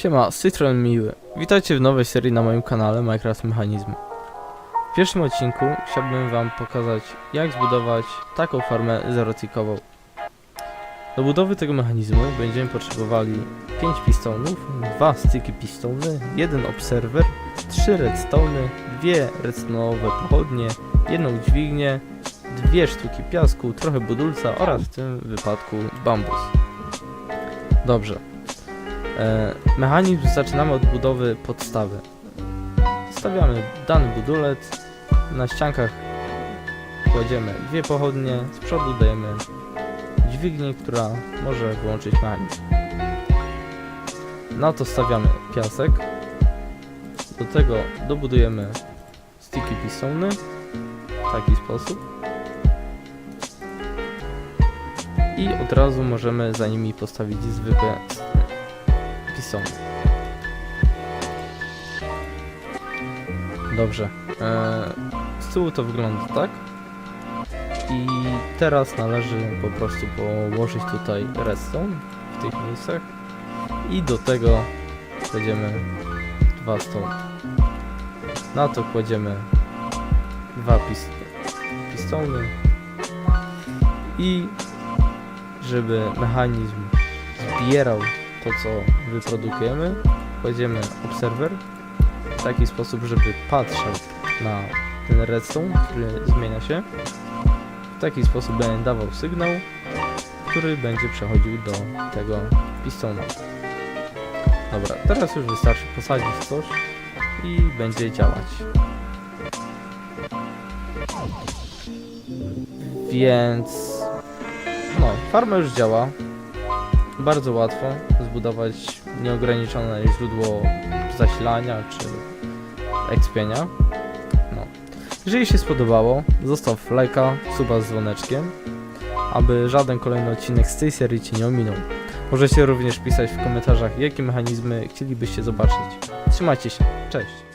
Siema, z tej Miły. Witajcie w nowej serii na moim kanale Minecraft Mechanizmy. W pierwszym odcinku chciałbym wam pokazać jak zbudować taką farmę zerotikową. Do budowy tego mechanizmu będziemy potrzebowali 5 pistonów, 2 styki pistony, 1 obserwer, 3 redstony, 2 redstone'owe pochodnie, jedną dźwignię, dwie sztuki piasku, trochę budulca oraz w tym wypadku bambus. Dobrze. E, mechanizm zaczynamy od budowy podstawy. Stawiamy dany budulec, na ściankach kładziemy dwie pochodnie, z przodu dajemy dźwignię, która może wyłączyć mechanizm. Na to stawiamy piasek, do tego dobudujemy sticky pistony w taki sposób i od razu możemy za nimi postawić zwykłe pistony. Dobrze. E, z tyłu to wygląda tak. I teraz należy po prostu położyć tutaj redstone w tych miejscach. I do tego kładziemy dwa stone. Na to kładziemy dwa pis pistony. I żeby mechanizm zbierał to co wyprodukujemy, kładziemy obserwer w taki sposób, żeby patrzał na ten redstone, który zmienia się. W taki sposób będzie dawał sygnał, który będzie przechodził do tego pistona. Dobra, teraz już wystarczy posadzić coś i będzie działać. Więc no, farma już działa. Bardzo łatwo zbudować nieograniczone źródło zasilania czy ekspienia. No. Jeżeli się spodobało, zostaw lajka, suba z dzwoneczkiem, aby żaden kolejny odcinek z tej serii Cię nie ominął. Możecie również pisać w komentarzach, jakie mechanizmy chcielibyście zobaczyć. Trzymajcie się, cześć!